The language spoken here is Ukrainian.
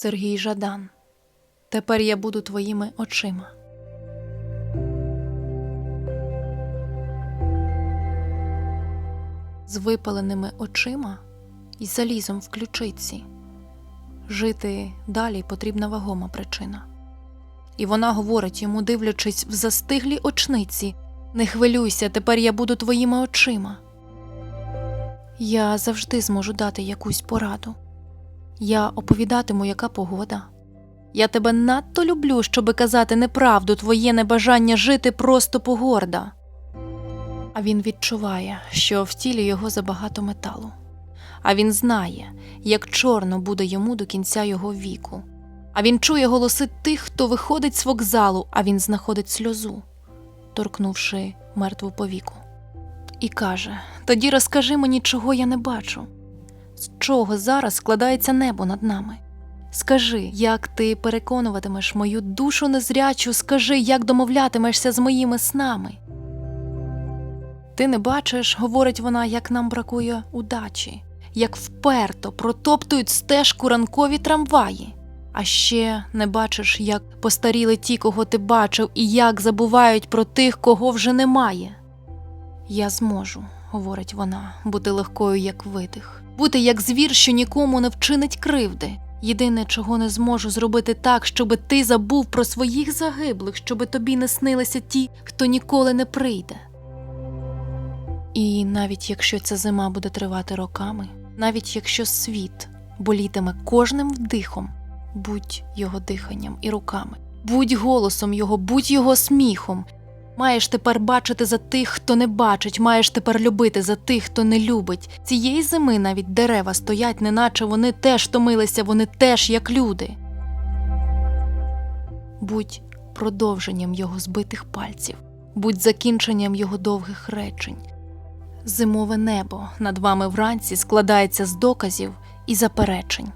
Сергій Жадан. Тепер я буду твоїми очима. З випаленими очима і залізом в ключиці. Жити далі потрібна вагома причина. І вона говорить йому, дивлячись в застиглі очниці: Не хвилюйся, тепер я буду твоїми очима. Я завжди зможу дати якусь пораду. Я оповідатиму, яка погода. Я тебе надто люблю, щоби казати неправду, твоє небажання жити просто погорда. А він відчуває, що в тілі його забагато металу. А він знає, як чорно буде йому до кінця його віку. А він чує голоси тих, хто виходить з вокзалу, а він знаходить сльозу, торкнувши мертву повіку. І каже: Тоді розкажи мені, чого я не бачу. З чого зараз складається небо над нами? Скажи, як ти переконуватимеш мою душу незрячу, скажи, як домовлятимешся з моїми снами. Ти не бачиш, говорить вона, як нам бракує удачі, як вперто протоптують стежку ранкові трамваї. А ще не бачиш, як постаріли ті, кого ти бачив, і як забувають про тих, кого вже немає. Я зможу, говорить вона, бути легкою, як видих, бути як звір, що нікому не вчинить кривди. Єдине, чого не зможу зробити так, щоби ти забув про своїх загиблих, щоби тобі не снилися ті, хто ніколи не прийде. І навіть якщо ця зима буде тривати роками, навіть якщо світ болітиме кожним вдихом, будь його диханням і руками, будь голосом його, будь його сміхом. Маєш тепер бачити за тих, хто не бачить, маєш тепер любити за тих, хто не любить. Цієї зими навіть дерева стоять, неначе вони теж томилися, вони теж як люди. Будь продовженням його збитих пальців, будь закінченням його довгих речень. Зимове небо над вами вранці складається з доказів і заперечень.